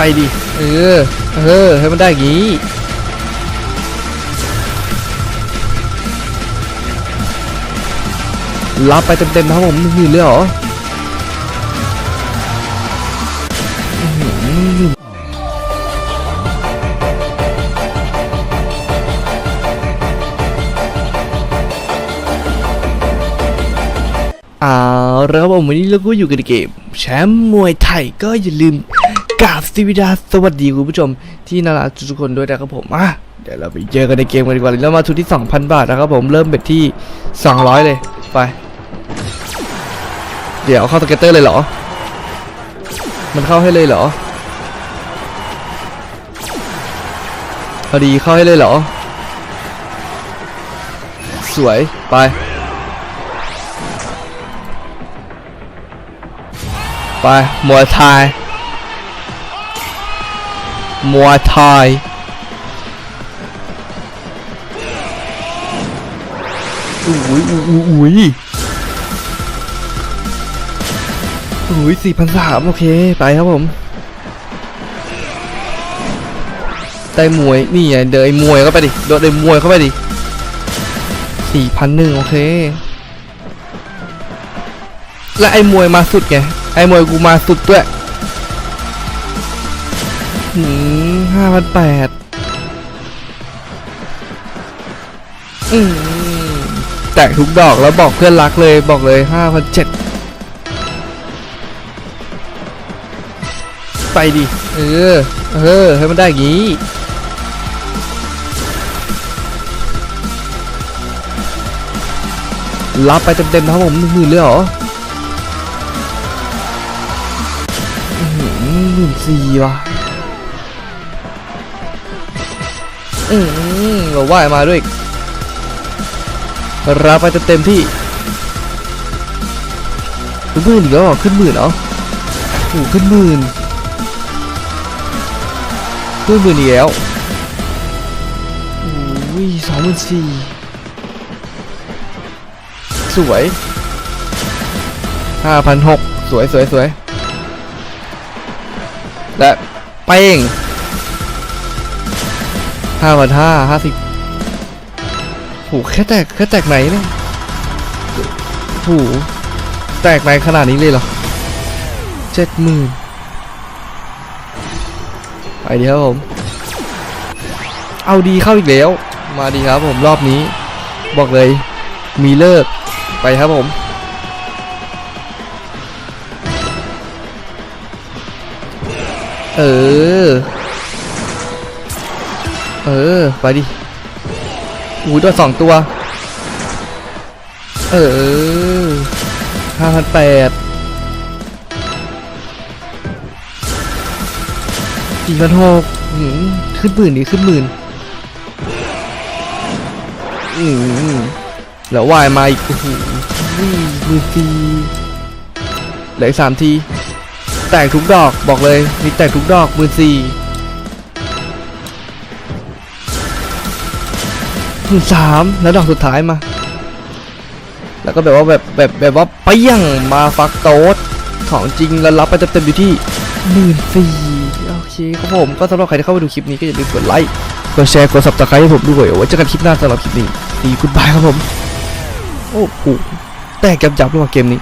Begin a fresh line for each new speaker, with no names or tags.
ไปดิ เออ เออ ให้มันได้อย่างนี้ รับไปเต็มๆครับผมหืนเลยเหรออื้อหือเอาละครับผมวันนี้เราก็อยู่กันในเกม แชมป์มวยไทยก็อย่าลืม กาบสวัสดีสวัสดีคุณผู้ชมที่น่ารักทุกคนด้วยนะครับผมอะเดี๋ยวเราไปเจอกันในเกมกันดีกว่าแล้วมาทุนที่ 2,000 บาทนะครับผมเริ่มเบ็ดที่ 200 เลยไป เดี๋ยวเข้าสเก็ตเตอร์เลยเหรอ มันเข้าให้เลยเหรอพอดีเข้าให้เลยเหรอ สวยไปไปมวยไทย มวยไทยอุ้ยอุ้ยอุ้ยอุ้ยอุ้ยสี่พันสามโอเค ไปครับผมได้มวย นี่ไงเดินมวยเข้าไปดิโดนไอ้มวยเข้าไปดิสี่พันหนึ่งโอเค และไอ้มวยมาสุดไง ไอ้มวยกูมาสุดด้วย หืมห้าพันแปดอืมแตกทุกดอกแล้วบอกเพื่อนรักเลยบอกเลยห้าพันเจ็ดไปดิ เออ เออ ให้มันได้อย่างนี้รับไปเต็มๆครับผมหมื่นเลยเหรอหมื่นสี่วะ อืมเราว่ายมาด้วยรับไปเต็มที่ขึ้นหมื่นอีกแล้วขึ้นหมื่นเหรอโอ้ขึ้นหมื่นขึ้นหมื่นอีกแล้วโอ้ยสองหมื่นสี่สวยห้าพันหกสวยสวยสวยและเป้ง ห้าพันห้าห้าสิบโหแค่แตกแค่แตกไหนเนี่ยโหแตกไหนขนาดนี้เลยเหรอเจ็ดหมื่นไปดีครับผม เอาดีเข้าอีกแล้ว มาดีครับผมรอบนี้ บอกเลยมีเลิกไปครับผมเออ เออ ไปดิอู้ตัวสองตัว เออห้าพันแปดสี่พันหกขึ้นหมื่นดิขึ้นหมื่นอืมแล้ววายมาอีกโอ้โหมือซีเหลือสามที แตกทุกดอกบอกเลย มีแตกทุกดอกมือสี่ หมื่นสามแล้วดอกสุดท้ายมา แล้วก็แบบว่าแบบแบบแบบว่าเปี้ยงมาฟักโต๊ดของจริงแล้วรับไปเต็มๆอยู่ที่หมื่นสี่โอเคครับผมก็สำหรับใครที่เข้ามาดูคลิปนี้ก็อย่าลืมกดไลค์กดแชร์กดซับสไครต์ให้ผมด้วยเอาไว้เจอกันคลิปหน้าสำหรับคลิปนี้ดีคุณบายครับผม โอ้โหแตกจับๆเลยว่ะเกมนี้